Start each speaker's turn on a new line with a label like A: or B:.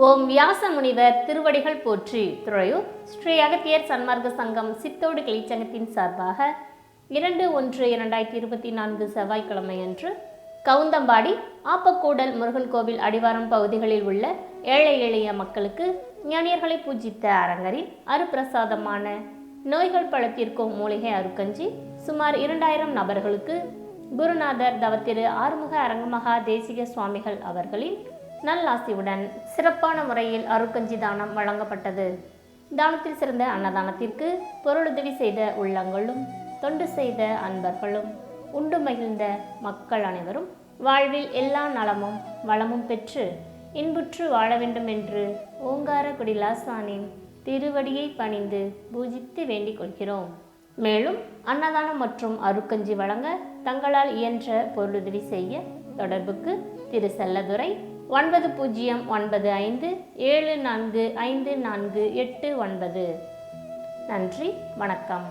A: ஓம் வியாச முனிவர் திருவடிகள் போற்றி துறையூர் ஸ்ரீ அகத்தியர் சன்மார்க்க சங்கம் சித்தோடு கிளைச்சங்கத்தின் சார்பாக இரண்டு ஒன்று இரண்டாயிரத்தி இருபத்தி நான்கு செவ்வாய்க்கிழமை அன்று கவுந்தம்பாடி ஆப்பக்கூடல் முருகன் கோவில் அடிவாரம் பகுதிகளில் உள்ள ஏழை எளிய மக்களுக்கு ஞானியர்களை பூஜித்த அரங்கரின் அருப்பிரசாதமான நோய்கள் பழத்திற்கும் மூலிகை அருக்கஞ்சி சுமார் இரண்டாயிரம் நபர்களுக்கு குருநாதர் தவத்திரு ஆறுமுக அரங்கமகா தேசிக சுவாமிகள் அவர்களின் நல்லாசியுடன் சிறப்பான முறையில் அருக்கஞ்சி தானம் வழங்கப்பட்டது. தானத்தில் சிறந்த அன்னதானத்திற்கு பொருளுதவி செய்த உள்ளங்களும் தொண்டு செய்த அன்பர்களும் உண்டு மகிழ்ந்த மக்கள் அனைவரும் வாழ்வில் எல்லா நலமும் வளமும் பெற்று இன்புற்று வாழ வேண்டும் என்று ஓங்கார குடிலாசானின் திருவடியை பணிந்து பூஜித்து வேண்டிக் கொள்கிறோம். மேலும் அன்னதானம் மற்றும் அருக்கஞ்சி வழங்க தங்களால் இயன்ற பொருளுதவி செய்ய தொடர்புக்கு திரு செல்லதுரை ஒன்பது பூஜ்ஜியம் ஒன்பது ஐந்து ஏழு நான்கு ஐந்து நான்கு எட்டு ஒன்பது. நன்றி வணக்கம்.